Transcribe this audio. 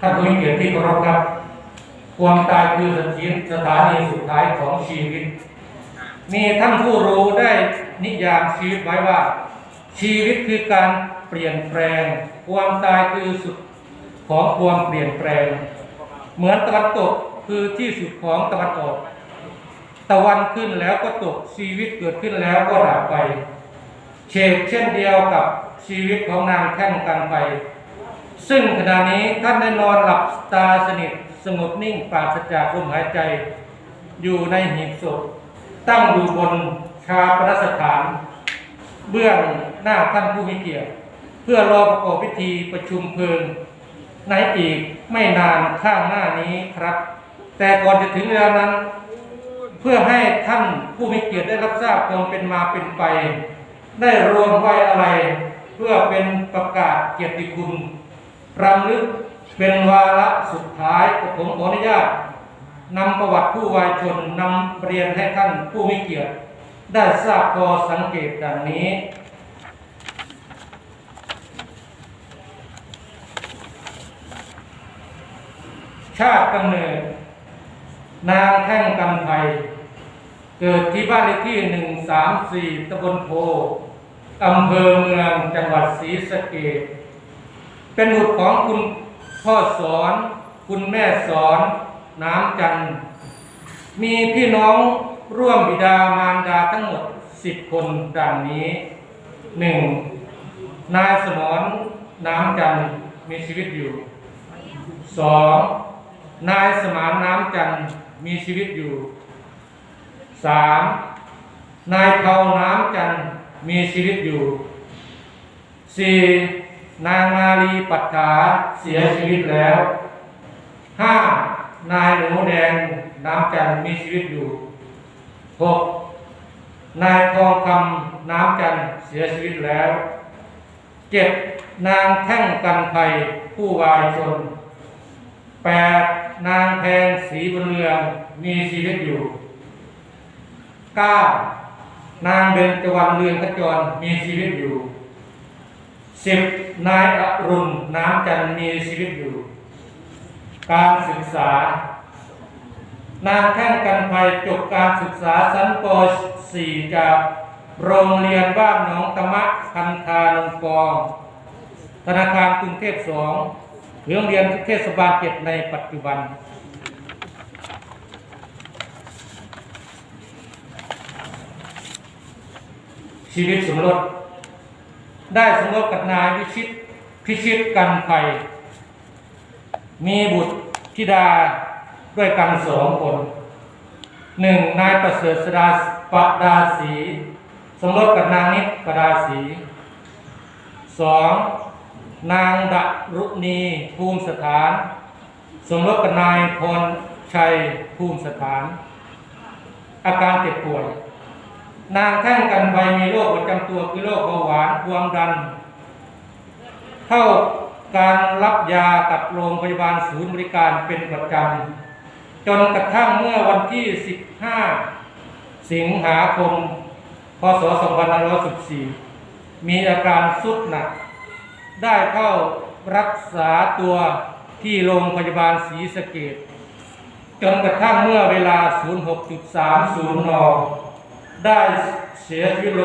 ท่านผู้มีเกียรติที่เคารพครับ ความตายคือสถานสถานีสุดท้ายของชีวิต มีท่านผู้รู้ได้นิยามชีวิตไว้ว่า ชีวิตคือการเปลี่ยนแปลง ความตายคือสุดของความเปลี่ยนแปลง เหมือนตะวันตกคือที่สุดของตะวันออก ตะวันขึ้นแล้วก็ตกชีวิตเกิดขึ้นแล้วก็ดับไปเชกเช่นเดียวกับชีวิตของนางแท่งกันไป ซึ่งขณะนี้ท่านได้นอนหลับตาสนิทสงบนิ่งปราศจากลมหายใจ อยู่ในหีบศพตั้งอยู่บนชาปนสถาน เบื้องหน้าท่านผู้มีเกียรติเพื่อรอประกอบพิธีประชุมเพลิงในอีกไม่นานข้างหน้านี้ครับ แต่ก่อนจะถึงเวลานั้น เพื่อให้ท่านผู้มีเกียรติได้รับทราบความเป็นมาเป็นไป ได้รวมไว้อะไร เพื่อเป็นประกาศเกียรติคุณ รำลึกเป็นวาระสุดท้ายผมขออนุญาตนำประวัติผู้วายชนนำเรียนให้ท่านผู้มีเกียรติได้ทราบพอสังเกตดังนี้ ชาติกำเนิด นางแท่งกำไพเกิดที่บ้านเลขที่หนึ่งสามสี่ตำบลโพอำเภอเมืองจังหวัดศรีสะเกษ เป็นบุตรของคุณพ่อสอน คุณแม่สอน น้ำจัน มีพี่น้องร่วมบิดามารดาทั้งหมดสิบคนดังนี้หนึ่งนายสมรน้ำจันมีชีวิตอยู่สองนายสมานน้ำจันมีชีวิตอยู่สามนายเทาน้ำจันมีชีวิตอยู่สี่ นางมาลีปัตถาเสียชีวิตแล้วห้านายหนูแดงน้ำจันมีชีวิตอยู่หกนายทองคำน้ำจันเสียชีวิตแล้วเจ็ดนางแท่งกันไพผู้วายชนแปดนางแพงศรีบุญเรืองมีชีวิตอยู่เก้านางเบญจวรรณเรืองขจรมีชีวิตอยู่ สิบนายอรุณน้ำจันทร์มีชีวิตอยู่ การศึกษา นางแท่งกันภัยจบการศึกษาชั้นป .4 จากโรงเรียนบ้านหนองตะมะคันธานงกองธนาคารกรุงเทพสองหรือโรงเรียนเทศบาลเจ็ดในปัจจุบัน ชีวิตสมรส ได้สมรสกับนายวิชิตพิชิตกันไพมีบุตรธิดาด้วยกันสองคนหนึ่งนายประเสริฐสดาปดาสีสมรสกับนางนิปดาสีสองนางดรุณีภูมิสถาน สมรสกับนายพรชัยภูมิสถาน อาการเจ็บป่วย นางแท่งกันไวมีโรคำตัวคือโรคเบาหวานความดัน เข้าการรับยากับโรงพยาบาลศูนย์บริการเป็นประจำจนกระทั่งเมื่อวันที่ 15 สิงหาคม พศ 2514 มีอาการสุดหนัก ได้เข้ารักษาตัวที่โรงพยาบาลศรีสะเกดจนกระทั่งเมื่อเวลา 06.30 น ได้เสียชีวิตลง